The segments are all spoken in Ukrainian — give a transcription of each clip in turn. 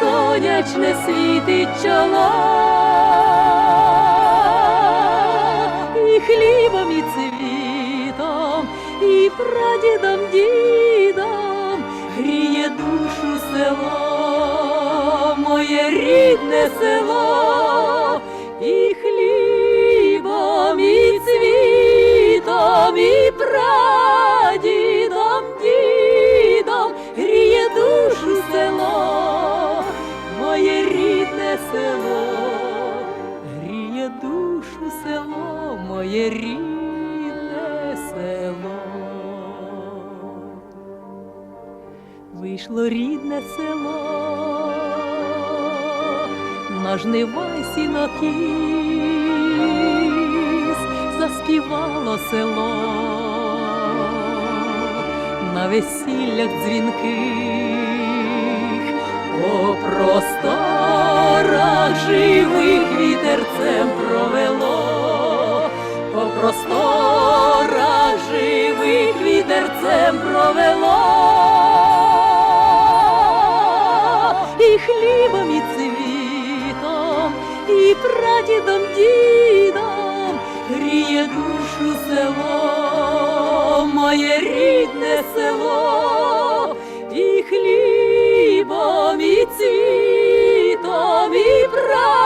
сонячне світить чоло, і хлібом, і цвітом, і прадідом, дідом гріє душу село, моє рідне село, і хлібом, і цвітом, і прадідом, рідне село. Вийшло рідне село, на жнива сінокіс, заспівало село, на весіллях дзвінких, по просторах живих вітерцем провело, по просторах живих вітерцем провело, і хлібом, і цвітом, і прадідом, дідом гріє душу село, моє рідне село, і хлібом, і цвітом, і прадідом,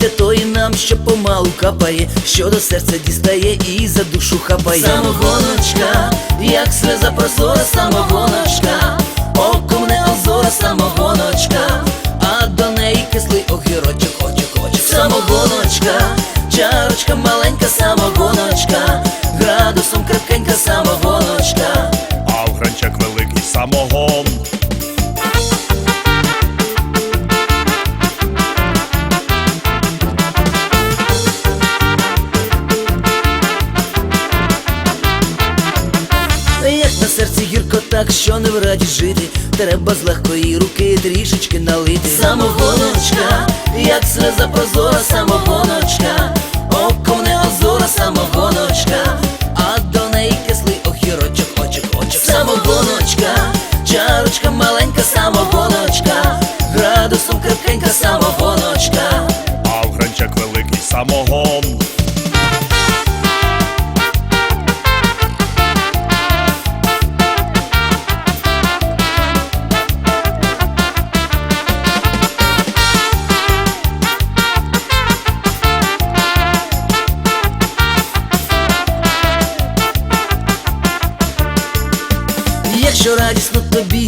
Налийте той нам, що помалу капає, що до серця дістає і за душу хапає. Самогоночка, як сльоза прозора, самогоночка, оком не озора, самогоночка, а до неї кислий огірочок, очок, очок. Самогоночка, чарочка маленька, самогоночка, градусом крепкенька, самогоночка. а в гранчак великий самогон. Так, що не в раді жити, треба з легкої руки трішечки налити. Самогоночка, як сльоза прозора, самогоночка, оком не озора, самогоночка, а до неї кислий огірочок, очок, очок. Самогоночка, чарочка маленька, самогоночка, градусом крепкенька, самогоночка. А в гранчак великий самогон.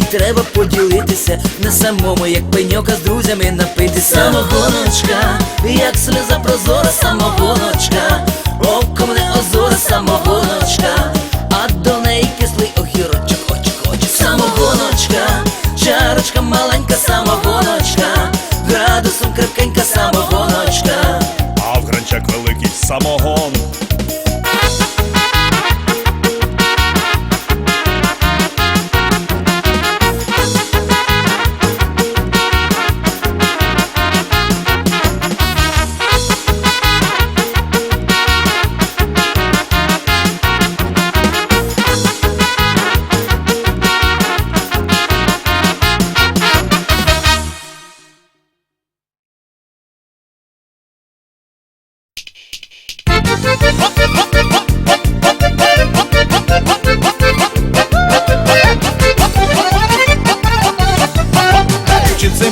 Треба поділитися, не самому, як пеньока з друзями напитися. Самогоночка, як сльоза прозора, самогоночка, оком не озора, самогоночка,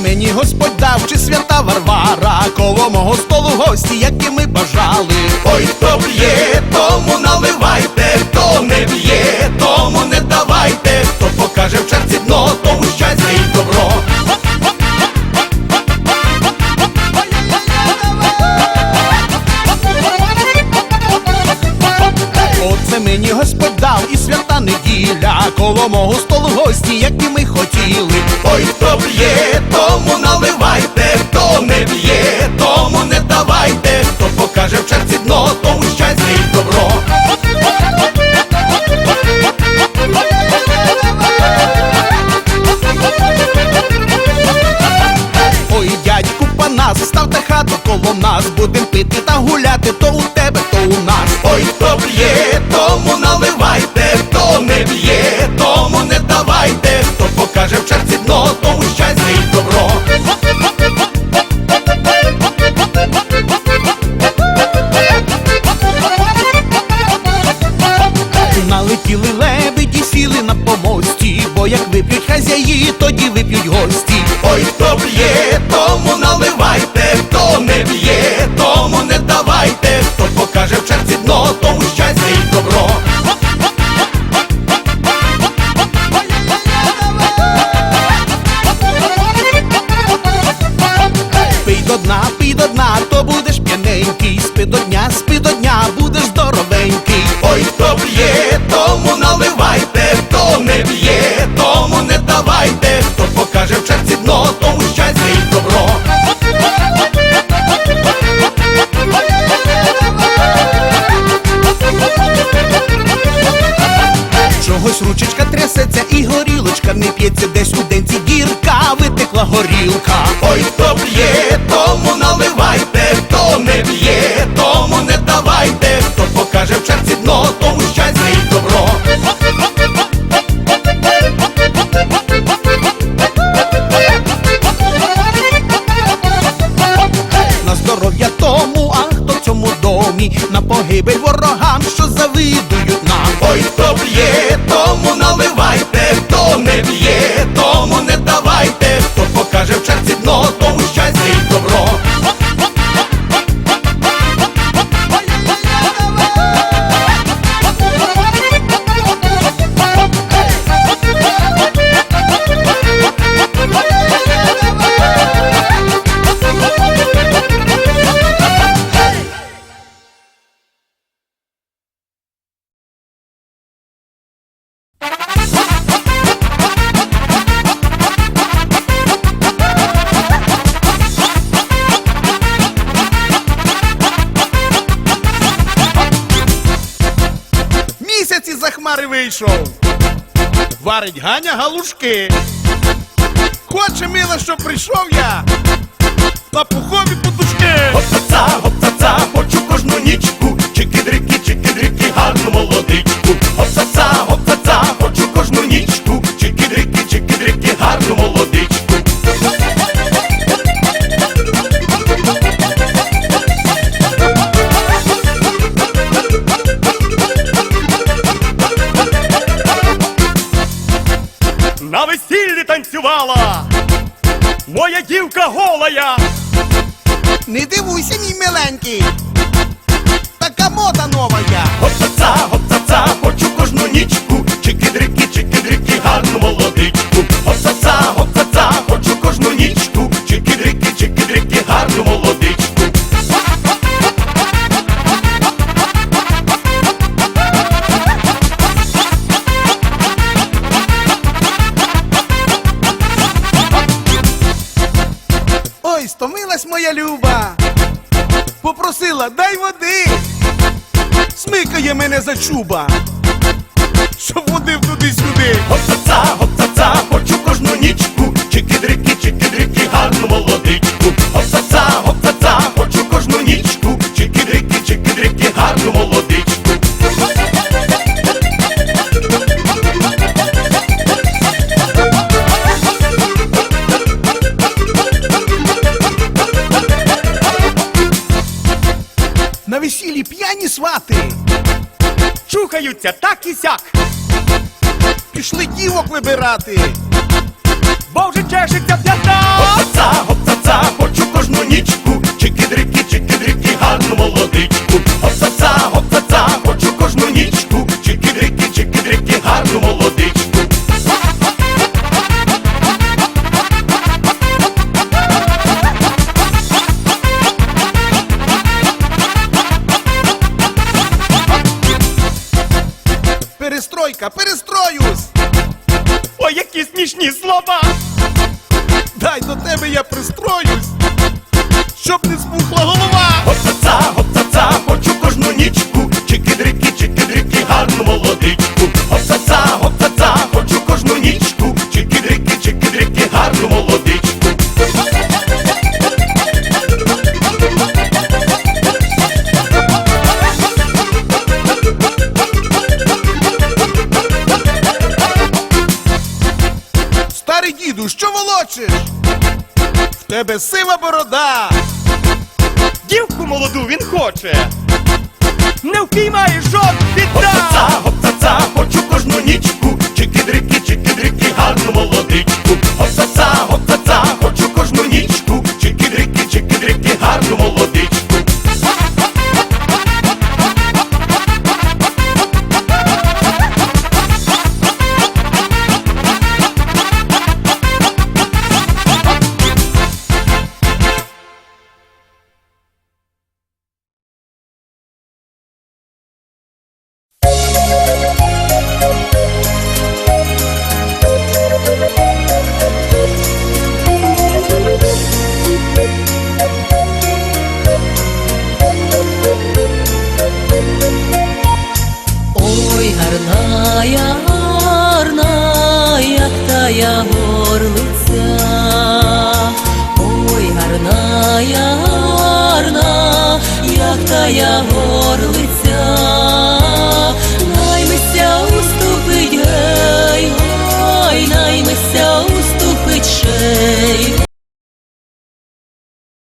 Мені Господь дав, чи свята Варвара, коло мого столу гості, які ми бажали. Ой, хто б'є, тому наливайте, хто не б'є, тому дав і свята неділя, коло мого столу гості, які ми хотіли. Ой, хто б'є, тому наливайте, хто не б'є, тому не давайте, хто покаже в черці дно, тому щастя і добро. Ой, дядьку Панас, ставте хату коло нас, будем пити та гуляти, то у витекла горілка. Ой, хто п'є, тому наливайте, хто не б'є, тому не давайте, хто покаже в черці дно, тому вийшов. Варить Ганя галушки. Хоче мила, щоб прийшов я. На пухові дівка. Не дивуйся, мій миленький. Стомилась моя люба. Попросила, дай води. Смикає мене за чуба. Щоб водив туди-сюди. Гоп-ца-ца, гоп-ца-ца, хочу кожну нічку, Чухаються так і сяк, Пішли дівок вибирати. бо вже чешеться п'ята. Гоп-ца-ца, гоп-ца-ца, хочу кожну нічку, чики-дрики, чики-дрики, гарну молодичку. Гоп-ца-ца, гоп-ца-ца, хочу кожну нічку, чики-дрики, чики-дрики, гарну молодичку. Тебе сива борода. Дівку молоду він хоче. Не впіймає жод біда! Гоп-ца-ца, хочу кожну нічку, чики-дрики, чики-дрики, гарну молодичку. Гоп-ца-ца, гоп-ца-ца, хочу Ой, гарная, гарная тая горлиця, ой, гарная, гарна, як тая горлиця, наймися